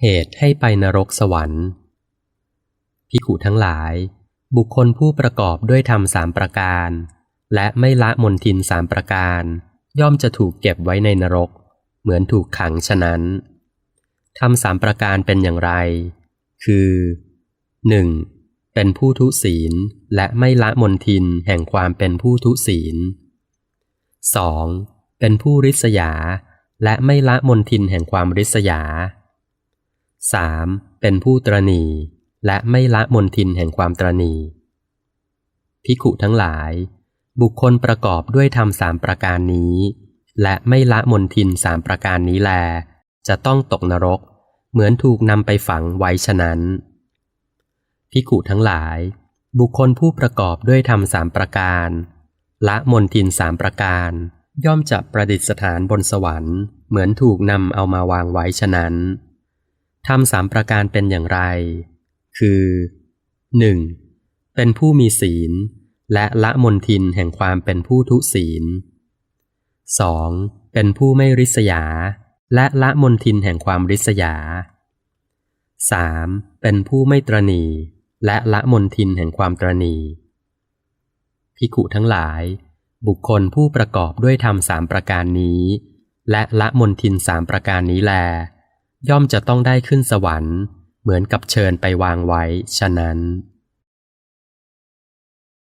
เหตุให้ไปนรกสวรรค์พิขุทั้งหลาย บุคคลผู้ประกอบด้วยธรรมสามประการ และไม่ละมนทินสามประการ ย่อมจะถูกเก็บไว้ในนรก เหมือนถูกขังฉะนั้นธรรมสามประการเป็นอย่างไร คือ 1. เป็นผู้ทุศีลและไม่ละมนทินแห่งความเป็นผู้ทุศีล 2. เป็นผู้ริษยา และไม่ละมนทินแห่งความริษยา 3. เป็นผู้ตรณีและไม่ละมนทินแห่งความตรณีพิขุทั้งหลาย บุคคลประกอบด้วยธรรมสามประการนี้ และไม่ละมนทินสามประการนี้แล จะต้องตกนรก เหมือนถูกนำไปฝังไว้ฉะนั้นพิขุทั้งหลาย บุคคลผู้ประกอบด้วยธรรมสามประการ ละมนทินสามประการ ย่อมจะประดิษฐานบนสวรรค์ เหมือนถูกนำเอามาวางไว้ฉะนั้น ธรรมสามประการเป็นอย่างไร คือ 1. เป็นผู้มีศีล และละมนทินแห่งความเป็นผู้ทุศีล 2. เป็นผู้ไม่ริษยา และละมนทินแห่งความริษยา 3. เป็นผู้ไม่ตรณีและละมนทินแห่งความตรณีพิขุทั้งหลาย บุคคลผู้ประกอบด้วยธรรมสามประการนี้ และละมนทินสามประการนี้แล ย่อมจะต้องได้ขึ้นสวรรค์ เหมือนกับเชิญไปวางไว้ ฉะนั้น